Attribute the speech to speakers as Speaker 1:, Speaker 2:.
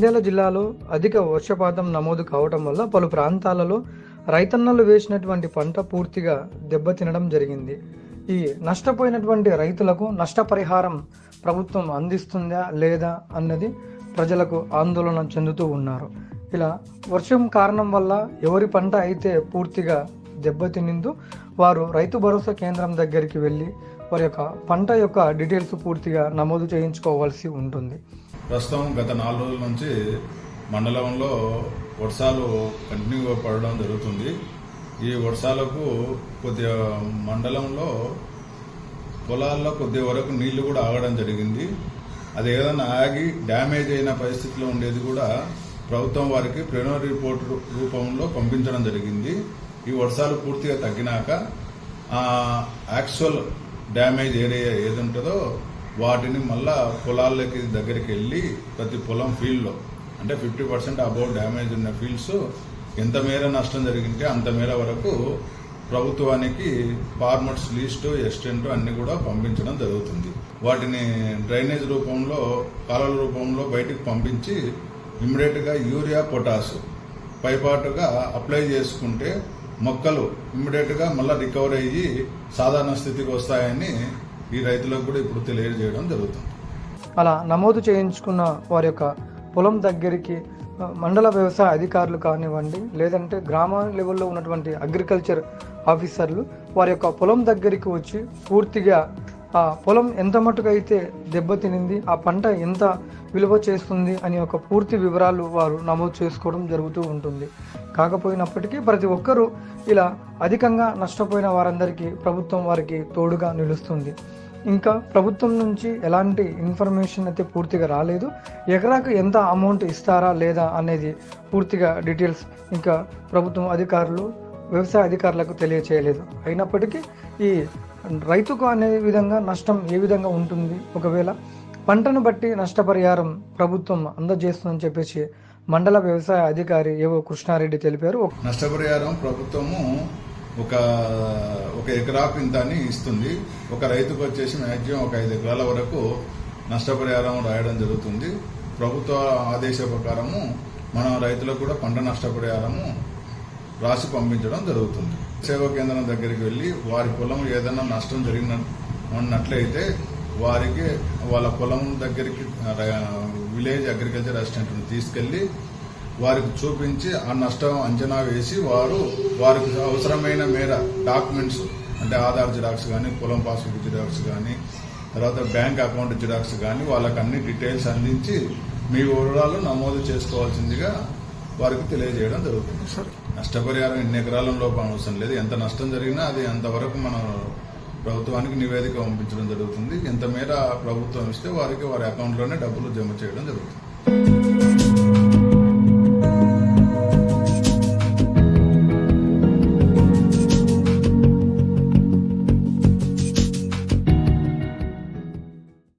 Speaker 1: నంద్యాల జిల్లాలో అధిక వర్షపాతం నమోదు కావటం వల్ల పలు ప్రాంతాలలో రైతన్నలు వేసినటువంటి పంట పూర్తిగా దెబ్బతినడం జరిగింది. ఈ నష్టపోయినటువంటి రైతులకు నష్టపరిహారం ప్రభుత్వం అందిస్తుందా లేదా అన్నది ప్రజలకు ఆందోళన చెందుతూ ఉన్నారు. ఇలా వర్షం కారణం వల్ల ఎవరి పంట అయితే పూర్తిగా దెబ్బతినిందో వారు రైతు భరోసా కేంద్రం దగ్గరికి వెళ్ళి వారి యొక్క పంట యొక్క డీటెయిల్స్ పూర్తిగా నమోదు చేయించుకోవాల్సి ఉంటుంది.
Speaker 2: ప్రస్తుతం గత నాలుగు రోజుల నుంచి మండలంలో వర్షాలు కంటిన్యూగా పడడం జరుగుతుంది. ఈ వర్షాలకు కొద్దిగా మండలంలో పొలాల్లో కొద్ది వరకు నీళ్ళు కూడా ఆగడం జరిగింది. అది ఏదైనా ఆగి డ్యామేజ్ అయిన పరిస్థితిలో ఉండేది కూడా ప్రభుత్వం వారికి ప్రెనో రిపోర్ట్ రూపంలో పంపించడం జరిగింది. ఈ వర్షాలు పూర్తిగా తగ్గినాక యాక్చువల్ డ్యామేజ్ ఏరియా ఏది ఉంటుందో వాటిని మళ్ళా పొలాల్లోకి దగ్గరికి వెళ్ళి ప్రతి పొలం ఫీల్డ్లో అంటే ఫిఫ్టీ పర్సెంట్ అబౌవ్ డ్యామేజ్ ఉన్న ఫీల్డ్స్ ఎంత మేర నష్టం జరిగింటే అంత మేర వరకు ప్రభుత్వానికి ఫార్మర్స్ లిస్టు ఎస్టెంట్ అన్ని కూడా పంపించడం జరుగుతుంది. వాటిని డ్రైనేజ్ రూపంలో కాలువల రూపంలో బయటకు పంపించి ఇమ్మీడియట్గా యూరియా పొటాసు పైపాటుగా అప్లై చేసుకుంటే మొక్కలు ఇమ్మీడియట్గా మళ్ళీ రికవర్ అయ్యి సాధారణ స్థితికి వస్తాయని ఈ రైతులకు కూడా ఇప్పుడు తెలియజేయడం జరుగుతుంది.
Speaker 1: అలా నమోదు చేయించుకున్న వారి యొక్క పొలం దగ్గరికి మండల వ్యవసాయ అధికారులు కానివ్వండి లేదంటే గ్రామ లెవెల్లో ఉన్నటువంటి అగ్రికల్చర్ ఆఫీసర్లు వారి యొక్క పొలం దగ్గరికి వచ్చి పూర్తిగా ఆ పొలం ఎంత మటుకైతే దెబ్బతినింది ఆ పంట ఎంత విలువ చేస్తుంది అని ఒక పూర్తి వివరాలు వారు నమోదు చేసుకోవడం జరుగుతూ ఉంటుంది. కాకపోయినప్పటికీ ప్రతి ఒక్కరూ ఇలా అధికంగా నష్టపోయిన వారందరికీ ప్రభుత్వం వారికి తోడుగా నిలుస్తుంది. ఇంకా ప్రభుత్వం నుంచి ఎలాంటి ఇన్ఫర్మేషన్ అయితే పూర్తిగా రాలేదు. ఎకరాకు ఎంత అమౌంట్ ఇస్తారా లేదా అనేది పూర్తిగా డీటెయిల్స్ ఇంకా ప్రభుత్వం అధికారులు వ్యవసాయ అధికారులకు తెలియచేయలేదు. అయినప్పటికీ ఈ రైతుకు అనే విధంగా నష్టం ఏ విధంగా ఉంటుంది? ఒకవేళ పంటను బట్టి నష్టపరిహారం ప్రభుత్వం అందజేస్తుందని చెప్పేసి మండల వ్యవసాయ అధికారి ఏవో కృష్ణారెడ్డి తెలిపారు.
Speaker 2: నష్టపరిహారం ప్రభుత్వము ఒక ఒక ఎకరాకు ఇంత అని ఇస్తుంది. ఒక రైతుకు వచ్చేసి మ్యాక్సిమం ఒక ఐదు ఎకరాల వరకు నష్టపరిహారం రాయడం జరుగుతుంది. ప్రభుత్వ ఆదేశ ప్రకారము మన రైతులకు కూడా పంట నష్టపరిహారము రాసి పంపించడం జరుగుతుంది. సేవా కేంద్రం దగ్గరికి వెళ్ళి వారి పొలం ఏదైనా నష్టం జరిగిన ఉన్నట్లయితే వారికి వాళ్ళ పొలం దగ్గరికి విలేజ్ అగ్రికల్చర్ అసిస్టెంట్ని తీసుకెళ్ళి వారికి చూపించి ఆ నష్టం అంచనా వేసి వారు వారికి అవసరమైన మేర డాక్యుమెంట్స్ అంటే ఆధార్ జిరాక్స్ కానీ పొలం పాస్బుక్ జిరాక్స్ కానీ తర్వాత బ్యాంక్ అకౌంట్ జిరాక్స్ కానీ వాళ్ళకి అన్ని డీటెయిల్స్ అందించి మీ వివరాలు నమోదు చేసుకోవాల్సిందిగా వారికి తెలియజేయడం జరుగుతుంది. నష్టపరిహారం ఎన్ని ఎకరాల లోపం అవసరం లేదు. ఎంత నష్టం జరిగినా అది అంతవరకు మనం ప్రభుత్వానికి నివేదిక పంపించడం జరుగుతుంది. ఎంత మేర ప్రభుత్వం ఇస్తే వారికి వారి అకౌంట్లోనే డబ్బులు జమ చేయడం జరుగుతుంది.